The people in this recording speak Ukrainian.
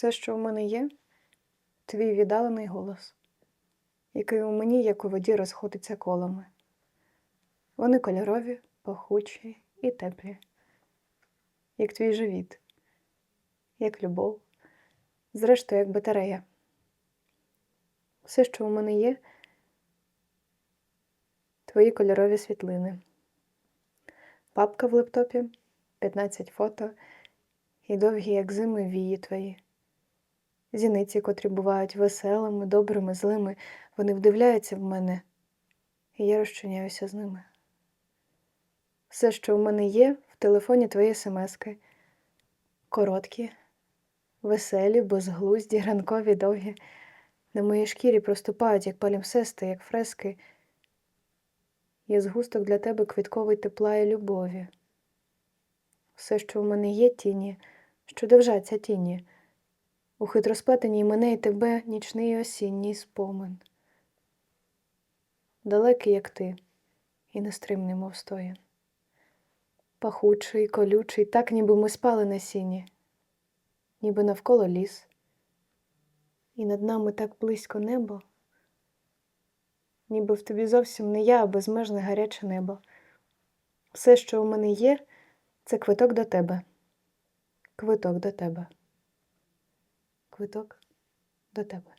Все, що в мене є, твій віддалений голос, який у мені, як у воді, розходиться колами. Вони кольорові, пахучі і теплі, як твій живіт, як любов, зрештою, як батарея. Все, що у мене є, твої кольорові світлини. Папка в лептопі, 15 фото і довгі, як зими, вії твої. Зіниці, котрі бувають веселими, добрими, злими, вони вдивляються в мене, і я розчиняюся з ними. Все, що в мене є, в телефоні твої смски. Короткі, веселі, безглузді, ранкові, довгі. На моїй шкірі проступають, як палімсести, як фрески. Є згусток для тебе квітковий тепла і любові. Все, що в мене є, тіні, що довжаться тіні, у хитросплетеній мене і тебе нічний осінній спомин. Далекий, як ти, і нестримний, мов стоян. Пахучий, колючий, так, ніби ми спали на сіні, ніби навколо ліс, і над нами так близько небо, ніби в тобі зовсім не я, а безмежне гаряче небо. Все, що у мене є, це квиток до тебе. Квиток до тебе. Квиток до тебе.